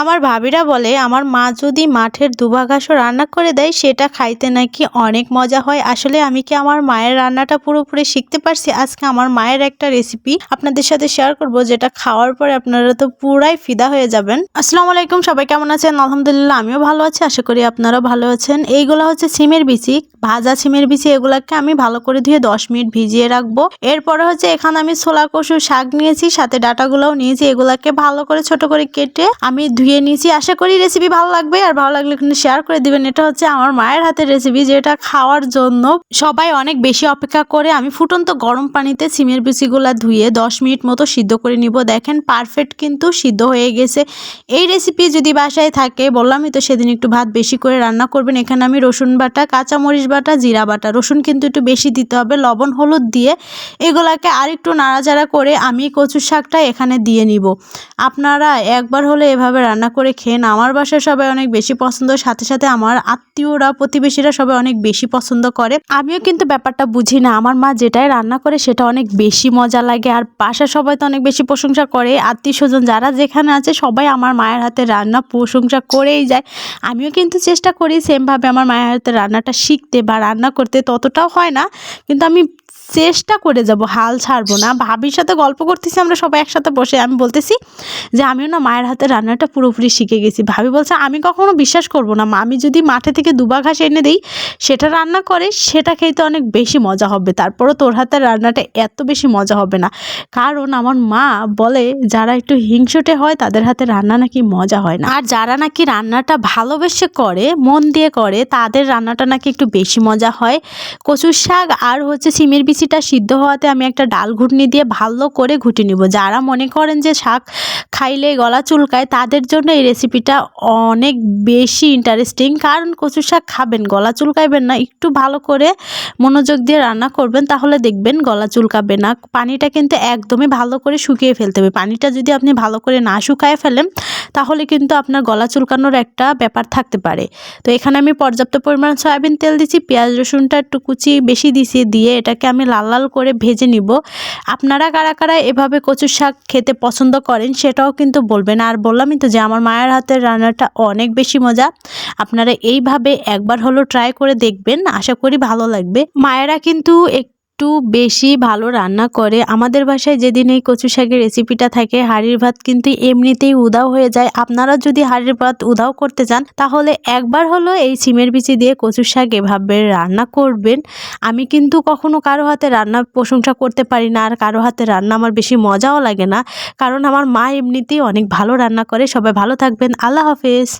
আমার ভাবিরা বলে, আমার মা যদি মাঠের দুবা ঘাসও রান্না করে দেয়, সেটা খাইতে নাকি অনেক মজা হয়। আসলে আমি কি আমার মায়ের রান্নাটা পুরোপুরি শিখতে পারছি? আজকে আমার মায়ের একটা রেসিপি আপনাদের সাথে শেয়ার করব, যেটা খাওয়ার পরে আপনারা তো পুরাই ফিদা হয়ে যাবেন। আসসালামু আলাইকুম, সবাই কেমন আছেন? আলহামদুলিল্লাহ, আমিও ভালো আছি, আশা করি আপনারাও ভালো আছেন। এইগুলো হচ্ছে সিমের বিচি, ভাজা সিমের বিচি, এগুলাকে আমি ভালো করে ধুয়ে দশ মিনিট ভিজিয়ে রাখব। এরপরে হচ্ছে এখানে আমি ছোলা কষু শাক নিয়েছি, সাথে ডাটাগুলোও নিয়েছি, এগুলাকে ভালো করে ছোট করে কেটে আমি ধুয়ে নিয়েছি। আশা করি রেসিপি ভালো লাগবে আর ভালো লাগলে কিন্তু শেয়ার করে দিবেন। এটা হচ্ছে আমার মায়ের হাতের রেসিপি যেটা খাওয়ার জন্য সবাই অনেক বেশি অপেক্ষা করে। আমি ফুটন্ত গরম পানিতে সিমের বিচিগুলা ধুয়ে দশ মিনিট মতো সিদ্ধ করে নিব। দেখেন পারফেক্ট কিন্তু সিদ্ধ হয়ে গেছে। এই রেসিপি যদি বাসায় থাকে, বললামই তো সেদিন একটু ভাত বেশি করে রান্না করবেন। এখানে আমি রসুন বাটা, কাঁচামরিচ বাটা, জিরা বাটা। রসুন কিন্তু একটু বেশি দিতে হবে, লবণ, হলুদ দিয়ে এগুলাকে আর একটু নাড়াচাড়া করে আমি কচুর শাকটা এখানে দিয়ে নিব। আপনারা একবার হলে এভাবে রান্না করে খেন আমার বাসায় সবাই অনেক বেশি পছন্দ। সাথে সাথে আমার আত্মীয়রা, প্রতিবেশীরা সবাই অনেক বেশি পছন্দ করে। আমিও কিন্তু ব্যাপারটা বুঝি না। আমার মা যেটাই রান্না করে সেটা অনেক বেশি মজা লাগে। আর বাসার সবাই তো অনেক বেশি প্রশংসা করে। আত্মীয় স্বজন যারা যেখানে আছে সবাই আমার মায়ের হাতে রান্না প্রশংসা করেই যায়। আমিও কিন্তু চেষ্টা করি সেমভাবে আমার মায়ের হাতে রান্নাটা শিখতে বা রান্না করতে। ততটাও হয় না, কিন্তু আমি চেষ্টা করে যাব, হাল ছাড়বো না। ভাবির সাথে গল্প করতেছি, আমরা সবাই একসাথে বসে। আমি বলতেছি যে, আমিও না মায়ের হাতে রান্নাটা পুরোপুরি শিখে গেছি। ভাবি বলছে, আমি কখনো বিশ্বাস করব না আমি যদি মাঠে থেকে দুবা ঘাস এনে দিই, সেটা রান্না করে, সেটা খেতে অনেক বেশি মজা হবে। তারপরও তোর হাতের রান্নাটা এত বেশি মজা হবে না। কারণ আমার মা বলে, যারা একটু হিংসুটে হয়, তাদের হাতে রান্না নাকি মজা হয় না। আর যারা নাকি রান্নাটা ভালোবেসে করে, মন দিয়ে করে, তাদের রান্নাটা নাকি একটু বেশি মজা হয়। কচুর শাক আর হচ্ছে সিমের বিচিটা সিদ্ধ হওয়াতে আমি একটা ডাল ঘুটনি দিয়ে ভালো করে ঘুটে নিব। যারা মনে করেন যে শাক খাইলে গলা চুলকায়, তাদের জন্য এই রেসিপিটা অনেক বেশি ইন্টারেস্টিং কারণ কচু শাক খাবেন, গলা চুলকাইবেন না, একটু ভালো করে মনোযোগ দিয়ে রান্না করবেন, তাহলে দেখবেন গলা চুলকাবে না। পানিটা কিন্তু একদমই ভালো করে শুকিয়ে ফেলতে হবে। পানিটা যদি আপনি ভালো করে না শুকায় ফেলেন, তাহলে কিন্তু আপনার গলা চুলকানোর একটা ব্যাপার থাকতে পারে। তো এখানে আমি পর্যাপ্ত পরিমাণ সয়াবিন তেল দিচ্ছি পেঁয়াজ রসুনটা একটু কুচি বেশি দিছি, দিয়ে এটাকে আমি লাল লাল করে ভেজে নিব। আপনারা কারা কারা এভাবে কচুর শাক খেতে পছন্দ করেন, সেটাও কিন্তু বলবেন। আর বললামই তো যে আমার মায়ের হাতের রান্নাটা অনেক বেশি মজা। আপনারা এইভাবে একবার হলো ট্রাই করে দেখবেন। আশা করি ভালো লাগবে। মায়েরা কিন্তু একটু বেশি ভালো রান্না করে। আমাদের বাসায় যেদিন এই কচু শাকের রেসিপিটা থাকে, হাড়ির ভাত কিন্তু এমনিতেই উদাও হয়ে যায়। আপনারা যদি হাড়ির ভাত উদাও করতে চান, তাহলে একবার হলো এই সিমের বিচি দিয়ে কচু শাক এভাবে রান্না করবেন। আমি কিন্তু কখনো কারও হাতে রান্না প্রশংসা করতে পারি না, আর কারও হাতে রান্না আমার বেশি মজাও লাগে না, কারণ আমার মা এমনিতেই অনেক ভালো রান্না করে। সবাই ভালো থাকবেন। আল্লাহ হাফেজ।